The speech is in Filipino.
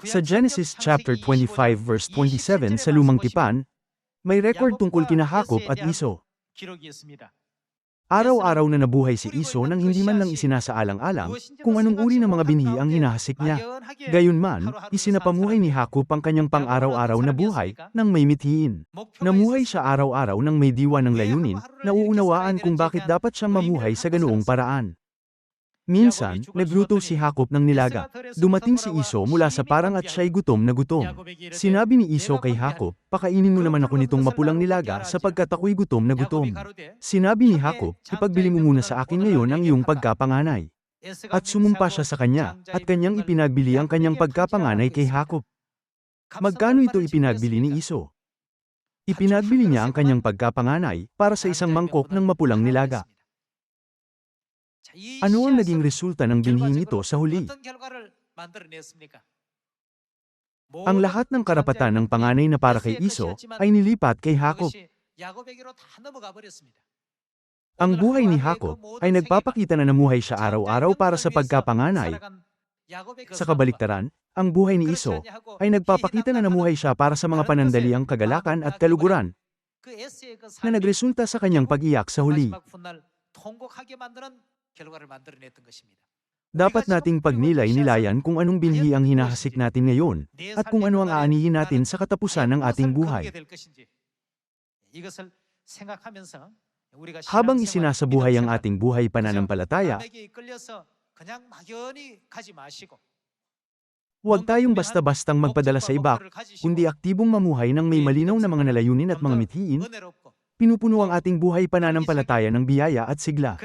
Sa Genesis chapter 25 verse 27 sa Lumang Tipan, may record tungkol kina Jacob at Iso. Araw-araw na nabuhay si Iso nang hindi man lang isinasaalang-alang kung anong uri ng mga binhi ang hinahasik niya. Gayunman, isinapamuhay ni Jacob ang kanyang pang-araw-araw na buhay nang may mithiin. Namuhay siya araw-araw nang may diwa ng layunin, nauunawaan kung bakit dapat siyang mamuhay sa ganoong paraan. Minsan, nagluto si Jacob ng nilaga. Dumating si Iso mula sa parang at siya'y gutom na gutom. Sinabi ni Iso kay Jacob, pakainin mo naman ako nitong mapulang nilaga sapagkat ako'y gutom na gutom. Sinabi ni Jacob, ipagbili mo muna sa akin ngayon ang iyong pagkapanganay. At sumumpa siya sa kanya, at kanyang ipinagbili ang kanyang pagkapanganay kay Jacob. Magkano ito ipinagbili ni Iso? Ipinagbili niya ang kanyang pagkapanganay para sa isang mangkok ng mapulang nilaga. Ano ang naging resulta ng binhi nito sa huli? Ang lahat ng karapatan ng panganay na para kay Iso ay nilipat kay Jacob. Ang buhay ni Jacob ay nagpapakita na namuhay siya araw-araw para sa pagkapanganay. Sa kabaliktaran, ang buhay ni Iso ay nagpapakita na namuhay siya para sa mga panandaliang kagalakan at kaluguran na nagresulta sa kanyang pag-iyak sa huli. Dapat nating pagnilay-nilayan kung anong binhi ang hinahasik natin ngayon at kung ano ang aanihin natin sa katapusan ng ating buhay. Habang isinasabuhay ang ating buhay pananampalataya, huwag tayong basta-bastang magpadala sa iba, kundi aktibong mamuhay ng may malinaw na mga nalayunin at mga mithiin, pinupuno ang ating buhay pananampalataya ng biyaya at sigla.